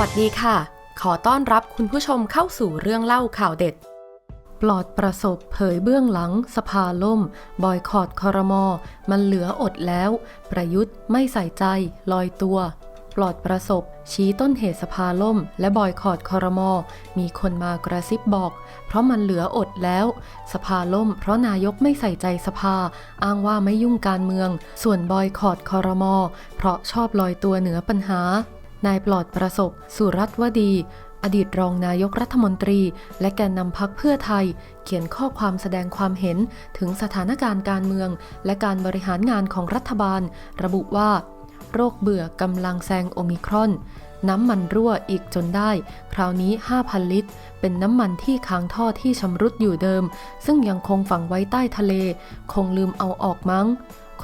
วัสดีค่ะ ขอต้อนรับคุณผู้ชมเข้าสู่เรื่องเล่าข่าวเด็ด ปลอดประสบเผยเบื้องหลัง สภาล่ม บอยคอรดคอรมอ มันเหลืออดแล้ว ประยุทธ์ไม่ใส่ใจ ลอยตัว ปลอดประสบ ชี้ต้นเหตุสภาล่ม และบอยคอรดคอรมอ มีคนมากระซิบบอก เพราะมันเหลืออดแล้ว สภาล่ม เพราะนายกไม่ใส่ใจสภา อ้างว่าไม่ยุ่งการเมือง ส่วนบอยคอรดคอรมอ เพราะชอบลอยตัวเหนือปัญหา นายปลอดประสบ สุรัตน์วดี อดีตรองนายกรัฐมนตรี และแกนนำพักเพื่อไทย เขียนข้อความแสดงความเห็นถึงสถานการณ์การเมือง และการบริหารงานของรัฐบาล ระบุว่า โรคเบื่อกำลังแซงโอมิครอนน้ำมันรั่วอีกจนได้ คราวนี้ 5,000 ลิตร เป็นน้ำมันที่ค้างท่อที่ชำรุดอยู่เดิม ซึ่งยังคงฝังไว้ใต้ทะเล คงลืมเอาออกมั้ง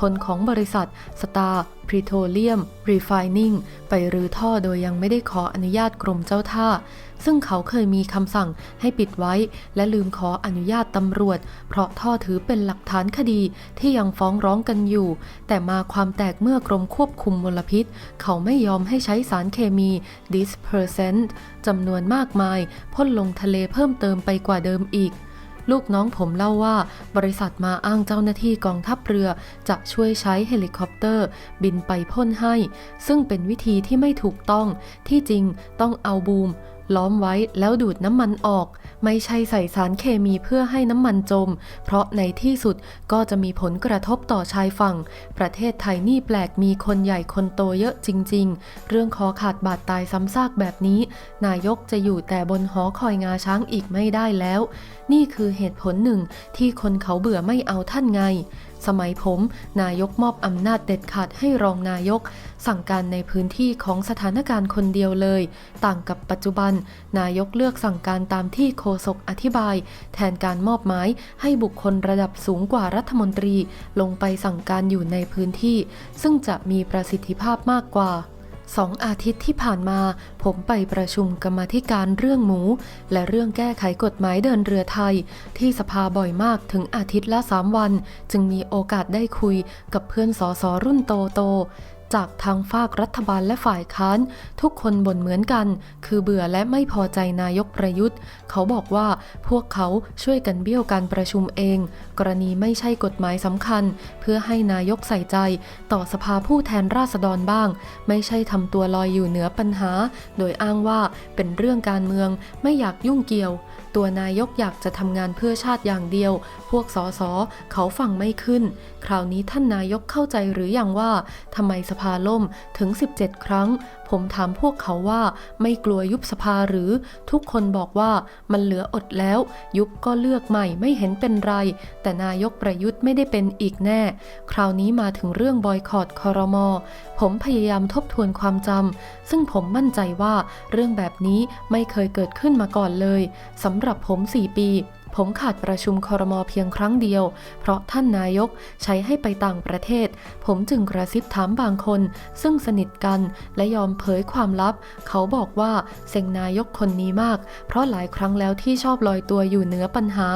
คนของบริษัท Star Petroleum Refining ไปรื้อท่อโดยยังไม่ได้ขออนุญาตกรมเจ้าท่า ซึ่งเขาเคยมีคำสั่งให้ปิดไว้ และลืมขออนุญาตตำรวจ เพราะท่อถือเป็นหลักฐานคดีที่ยังฟ้องร้องกันอยู่ แต่มาความแตกเมื่อกรมควบคุมมลพิษ เขาไม่ยอมให้ใช้สารเคมี dispersant จำนวนมากมายพ่นลงทะเลเพิ่มเติมไปกว่าเดิมอีก ลูกน้องผมเล่าว่า บริษัทมาอ้างเจ้าหน้าที่กองทัพเรือ จะช่วยใช้เฮลิคอปเตอร์ บินไปพ่นให้ ซึ่งเป็นวิธีที่ไม่ถูกต้องที่จริงต้องเอาบูม ล้อมไว้แล้วดูดน้ำมันออก ไม่ใช่ใส่สารเคมีเพื่อให้น้ำมันจม เพราะในที่สุดก็จะมีผลกระทบต่อชายฝั่ง ประเทศไทยนี่แปลกมีคนใหญ่คนโตเยอะจริง ๆ เรื่องคอขาดบาดตายซ้ำซากแบบนี้ นายกจะอยู่แต่บนหอคอยงาช้างอีกไม่ได้แล้ว นี่คือเหตุผลหนึ่งที่คนเขาเบื่อไม่เอาท่านไง สมัยผม นายกมอบอำนาจเด็ดขาดให้รองนายก สั่งการในพื้นที่ของสถานการณ์คนเดียวเลย ต่างกับปัจจุบัน นายกเลือกสั่งการตามที่โฆษกอธิบาย แทนการมอบหมายให้บุคคลระดับสูงกว่ารัฐมนตรี ลงไปสั่งการอยู่ในพื้นที่ ซึ่งจะมีประสิทธิภาพมากกว่า สองอาทิตย์ที่ผ่านมา ผมไปประชุมกรรมธิการเรื่องหมู และเรื่องแก้ไขกฎหมายเดินเรือไทย ที่สภาบ่อยมากถึงอาทิตย์ละ3วัน จึงมีโอกาสได้คุยกับเพื่อนสอสอรุ่นโตโตๆจากทางฝากรัฐบาลและฝ่ายค้าน ทุกคนบ่นเหมือนกัน คือเบื่อและไม่พอใจนายกประยุทธ์ เขาบอกว่าพวกเขาช่วยกันเบี้ยวการประชุมเอง กรณีไม่ใช่กฎหมายสำคัญ เพื่อให้นายกใส่ใจ ต่อสภาผู้แทนราษฎรบ้าง ไม่ใช่ทำตัวลอยอยู่เหนือปัญหา โดยอ้างว่าเป็นเรื่องการเมืองไม่อยากยุ่งเกี่ยว ตัวนายกอยากจะทำงานเพื่อชาติอย่างเดียว พวกสสเขาฟังไม่ขึ้น คราวนี้ท่านนายกเข้าใจหรืออยังว่าทำไมสภาล่มถึง 17 ครั้ง ผมถามพวกเขาว่าไม่กลัวยุบสภาหรือทุกคนบอกว่ามันเหลืออดแล้ว ยุบก็เลือกใหม่ไม่เห็นเป็นไร แต่นายกประยุทธ์ไม่ได้เป็นอีกแน่ คราวนี้มาถึงเรื่องบอยคอรดคอรมอผมพยายามทบทวนความจำซึ่งผมมั่นใจว่าเรื่องแบบนี้ไม่เคยเกิดขึ้นมาก่อนเลยสำหรับผม 4 ปี ผมขาดประชุมคอรมอเพียงครั้งเดียว เพราะท่านนายกใช้ให้ไปต่างประเทศ ผมจึงกระซิบถามบางคน ซึ่งสนิทกันและยอมเผยความลับ เขาบอกว่าเซงนายกคนนี้มาก เพราะหลายครั้งแล้วที่ชอบลอยตัวอยู่เหนือปัญหา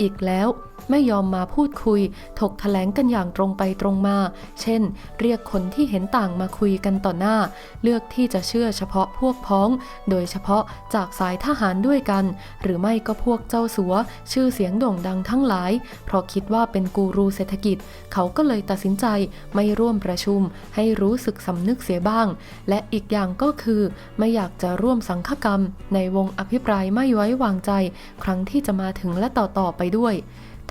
อีกแล้วไม่ยอมมาพูดคุย ถกแถลงกันอย่างตรงไปตรงมา เช่น เรียกคนที่เห็นต่างมาคุยกันต่อหน้า เลือกที่จะเชื่อเฉพาะพวกพ้อง โดยเฉพาะจากสายทหารด้วยกัน หรือไม่ก็พวกเจ้าสัวชื่อเสียงโด่งดังทั้งหลาย เพราะคิดว่าเป็นกูรูเศรษฐกิจ เขาก็เลยตัดสินใจไม่ร่วมประชุม ให้รู้สึกสำนึกเสียบ้าง และอีกอย่างก็คือไม่อยากจะร่วมสังฆกรรม ในวงอภิปรายไม่ไว้วางใจ ครั้งที่จะมาถึงและต่อๆไปด้วย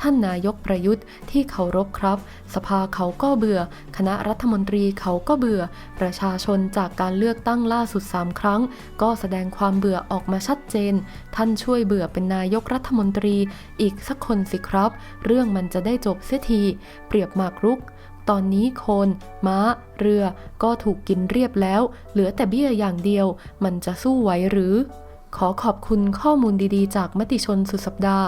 ท่านนายกประยุทธ์ที่เคารพครับ สภาเขาก็เบื่อ คณะรัฐมนตรีเขาก็เบื่อ ประชาชนจากการเลือกตั้งล่าสุด 3 ครั้ง ก็แสดงความเบื่อออกมาชัดเจน ท่านช่วยเบื่อเป็นนายกรัฐมนตรีอีกสักคนสิครับ เรื่องมันจะได้จบเสียที เปรียบหมากรุกตอนนี้โคน ม้า เรือ ก็ถูกกินเรียบแล้ว เหลือแต่เบี้ยอย่างเดียว มันจะสู้ไหวหรือ ขอขอบคุณข้อมูลดีๆ จากมติชนสุดสัปดาห์